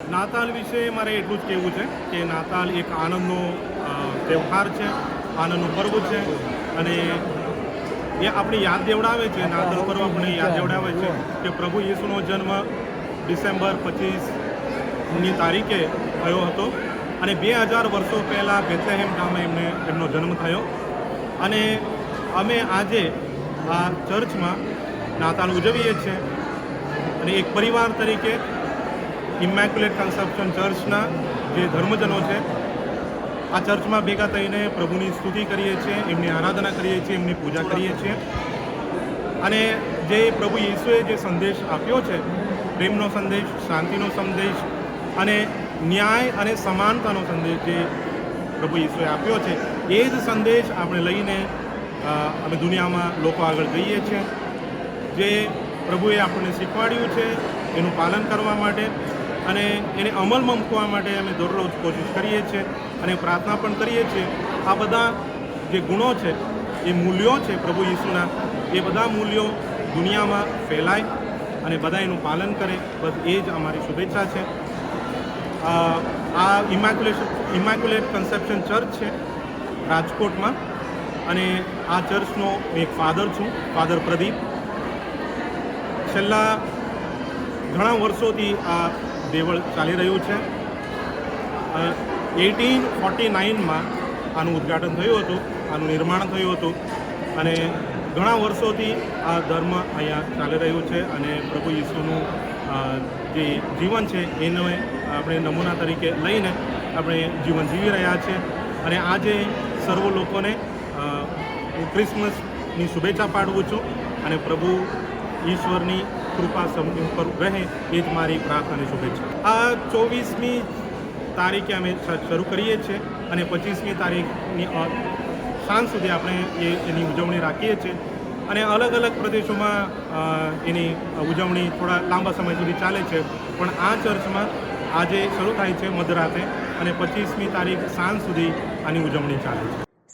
નાતાલ વિશે મારે એટલું જ કહેવું છે કે નાતાલ એક આનંદનો તહેવાર છે, આનંદનું પર્વ છે અને એ આપણી યાદ દેવડાવે છે, નાતાલ પર્વ આપણે યાદ દેવડાવે છે કે પ્રભુ યેસુનો જન્મ ડિસેમ્બર પચીસની તારીખે થયો હતો અને બે હજાર વર્ષો પહેલાં બેથલેહેમ ગામે એમને એમનો જન્મ થયો અને અમે આજે આ ચર્ચમાં નાતાલ ઉજવીએ છીએ અને એક પરિવાર તરીકે ઇમેક્યુલેટ કન્સેપ્શન ચર્ચના જે ધર્મજનો છે, આ ચર્ચમાં ભેગા થઈને પ્રભુની સ્તુતિ કરીએ છીએ, એમની આરાધના કરીએ છીએ, એમની પૂજા કરીએ છીએ. અને જે પ્રભુ યેસુએ જે સંદેશ આપ્યો છે, પ્રેમનો સંદેશ, શાંતિનો સંદેશ અને ન્યાય અને સમાનતાનો સંદેશ જે પ્રભુ યેસુએ આપ્યો છે, એ જ સંદેશ આપણે લઈને અમે દુનિયામાં લોકો આગળ જઈએ છીએ. જે પ્રભુએ આપણને શીખવાડ્યું છે, એનું પાલન કરવા માટે અને એને અમલમાં મૂકવા માટે અમે દરરોજ કોશિશ કરીએ છીએ અને પ્રાર્થના પણ કરીએ છીએ. આ બધા જે ગુણો છે એ મૂલ્યો છે પ્રભુ ઈસુના, એ બધા મૂલ્યો દુનિયામાં ફેલાય અને બધા એનું પાલન કરે. બસ એ જ અમારી શુભેચ્છા છે. આ ઇમેક્યુલેશન ઇમેક્યુલેટ કન્સેપ્શન ચર્ચ છે રાજકોટમાં અને આ ચર્ચનો એક ફાધર છું, ફાધર પ્રદીપ. છેલ્લા ઘણા વર્ષોથી આ દેવળ ચાલી રહ્યું છે. એટીન ફોર્ટી નાઇનમાં આનું ઉદ્ઘાટન થયું હતું, આનું નિર્માણ થયું હતું અને ઘણા વર્ષોથી આ ધર્મ અહીંયા ચાલી રહ્યું છે અને પ્રભુ ઈસુનું જે જીવન છે એને આપણે નમૂના તરીકે લઈને આપણે જીવન જીવી રહ્યા છીએ અને આજે સર્વ લોકોને ક્રિસમસની શુભેચ્છા પાઠવું છું અને પ્રભુ ઈશ્વરની કૃપા સમજી ઉપર રહે એ જ મારી પ્રાર્થનાની શુભેચ્છા. આ ચોવીસમી તારીખે અમે શરૂ કરીએ છીએ અને પચીસમી તારીખની સાંજ સુધી આપણે એની ઉજવણી રાખીએ છીએ. અને અલગ અલગ પ્રદેશોમાં એની ઉજવણી થોડા લાંબા સમય સુધી ચાલે છે. પણ આ ચર્ચમાં આજે શરૂ થાય છે મધરાતે અને પચીસમી તારીખ સાંજ સુધી આની ઉજવણી ચાલે છે.